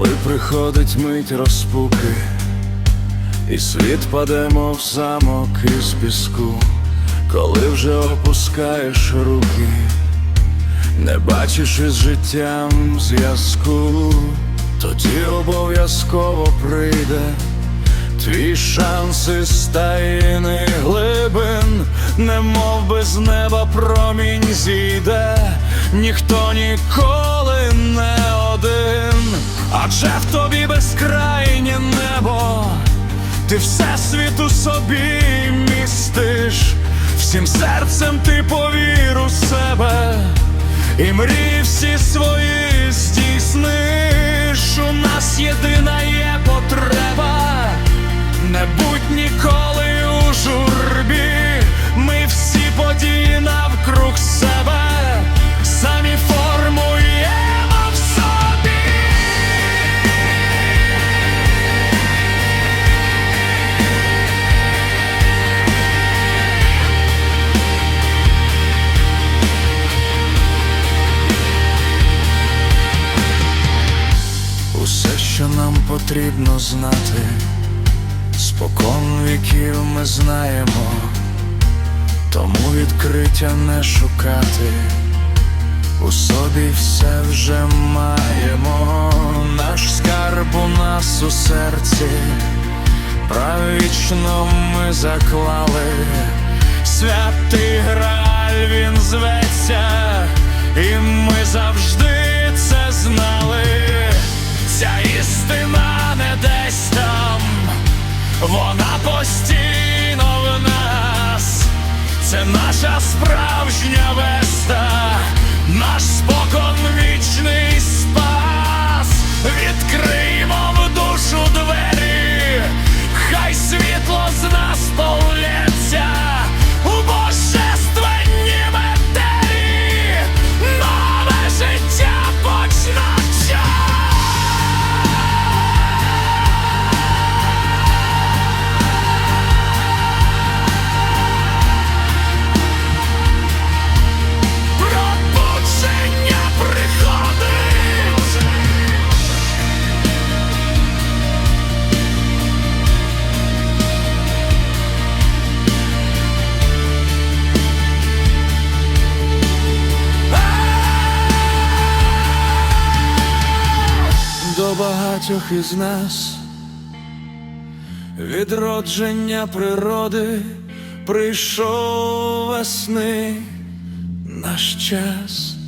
Коли приходить мить розпуки, і світ паде, мов замок із піску, коли вже опускаєш руки, не бачиш із життям зв'язку, тоді обов'язково прийде твій шанс із таїни глибин, немов би з неба промінь зійде, ніхто ніколи адже в тобі безкрайнє небо, ти все світу собі містиш, всім серцем ти повір у себе, і мрії всі свої здійсниш. У нас єдина є потреба. Не будь ніколи що нам потрібно знати. Спокон віків ми знаємо, тому відкриття не шукати, у собі все вже маємо, наш скарб у нас у серці, правічно ми заклали, святий граль він зветься, і ми завжди Вона постійно в нас, це наша справжня веста, багатьох із нас відродження природи прийшов весни наш час.